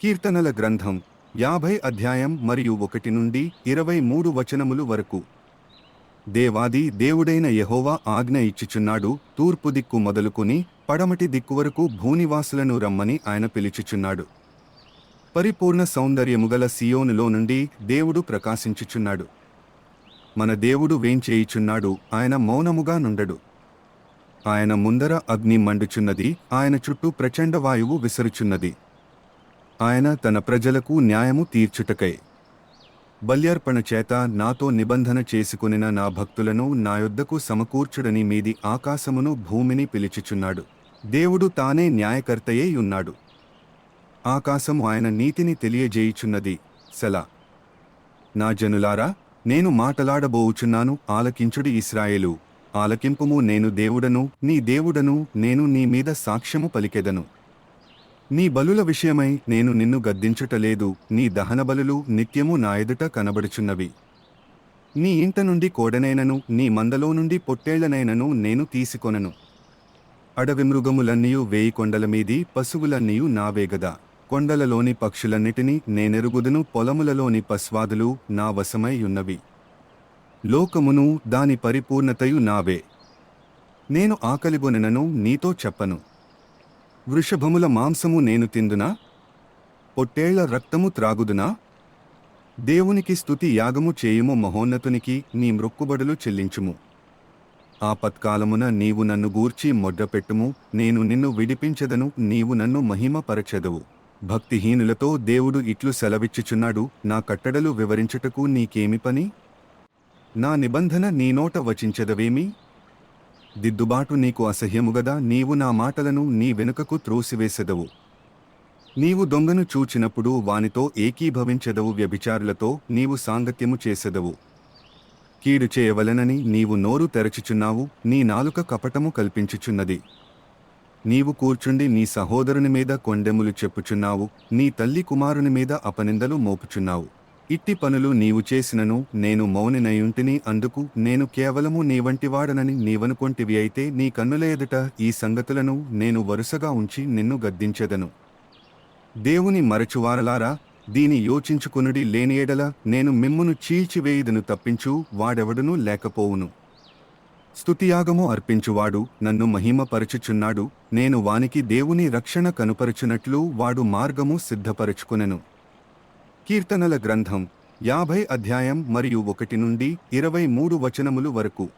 కీర్తనల గ్రంథం యాభై అధ్యాయం మరియు ఒకటి నుండి ఇరవై మూడు వచనములు వరకు. దేవాది దేవుడైన యహోవా ఆజ్ఞ ఇచ్చుచున్నాడు తూర్పు దిక్కు మొదలుకొని పడమటి దిక్కు వరకు భూనివాసులను రమ్మని ఆయన పిలుచుచున్నాడు. పరిపూర్ణ సౌందర్యముగల సియోనులో నుండి దేవుడు ప్రకాశించుచున్నాడు. మన దేవుడు వేంచేయుచున్నాడు ఆయన మౌనముగా నుండడు. ఆయన ముందర అగ్ని మండుచున్నది ఆయన చుట్టూ ప్రచండ వాయువు విసరుచున్నది. ఆయన తన ప్రజలకు న్యాయము తీర్చుటకై. బల్యార్పణ చేత నాతో నిబంధన చేసుకునిన నా భక్తులను నా యొద్దకు సమకూర్చుడని మీది ఆకాశమును భూమిని పిలిచిచున్నాడు. దేవుడు తానే న్యాయకర్తయే ఉన్నాడు. ఆకాశము ఆయన నీతిని తెలియజేయుచున్నది. సెలా. నా జనులారా నేను మాటలాడబోవుచున్నాను ఆలకించుడి ఇస్రాయేలు ఆలకింపుము నేను దేవుడను నీ దేవుడను నేను నీ మీద సాక్ష్యము పలికెదను. నీ బలుల విషయమై నేను నిన్ను గద్దించుటలేదు నీ దహన బలులు నిత్యము నా ఎదుట కనబడుచున్నవి. నీ ఇంట నుండి కోడనైనను నీ మందలో నుండి పొట్టేళ్ళనైనను నేను తీసుకొనను. అడవి మృగములన్నీయు వేయి కొండల మీది పశువులన్నీయు నావేగదా కొండలలోని పక్షులన్నిటినీ నేనెరుగుదును పొలములలోని పస్వాదులు నా వశమై ఉన్నవి. లోకమును దాని పరిపూర్ణతయు నావే. నేను ఆకలిగొనెనను నీతో చెప్పను. వృషభముల మాంసము నేను తిందునా? పొట్టేళ్ళ రక్తము త్రాగుదునా? దేవునికి స్తుతి యాగము చేయుము మహోన్నతునికి నీ మ్రొక్కుబడులు చెల్లించుము. ఆపత్కాలమున నీవు నన్ను గూర్చి మొడ్డపెట్టుము నేను నిన్ను విడిపించెదను నీవు నన్ను మహిమపరచెదవు. భక్తిహీనులతో దేవుడు ఇట్లు సెలవిచ్చుచున్నాడు నా కట్టడలు వివరించుటకు నీకేమి పని? నా నిబంధన నీ నోట వచించెదవేమి? దిద్దుబాటు నీకు అసహ్యముగదా నీవు నా మాటలను నీ వెనుకకు త్రోసివేసెదవు. నీవు దొంగను చూచినప్పుడు వానితో ఏకీభవించెదవు వ్యభిచారులతో నీవు సాంగత్యము చేసెదవు. కీడు చేయవలనని నీవు నోరు తెరచుచున్నావు నీ నాలుక కపటము కల్పించుచున్నది. నీవు కూర్చుండి నీ సహోదరుని మీద కొండెములు చెప్పుచున్నావు నీ తల్లి కుమారుని మీద అపనిందలు మోపుచున్నావు. ఇట్టి పనులు నీవు చేసినను నేను మౌనినయుంటిని అందుకు నేను కేవలము నీ వంటివాడనని నీవనుకొంటివి అయితే నీ కన్నుల ఎదుట ఈ సంగతులను నేను వరుసగా ఉంచి నిన్ను గద్దించెదను. దేవుని మరచువారలారా దీని యోచించుకునుడి లేని ఎడల నేను మిమ్మును చీల్చివేయుదును తప్పించు వాడెవడును లేకపోవును. స్తుతియాగము అర్పించువాడు నన్ను మహిమపరచుచున్నాడు నేను వానికి దేవుని రక్షణ కనుపరచునట్లు వాడు మార్గము సిద్ధపరచుకునెను. కీర్తనల గ్రంథం యాభై అధ్యాయం మరియు ఒకటి నుండి ఇరవై మూడు వచనములు వరకు.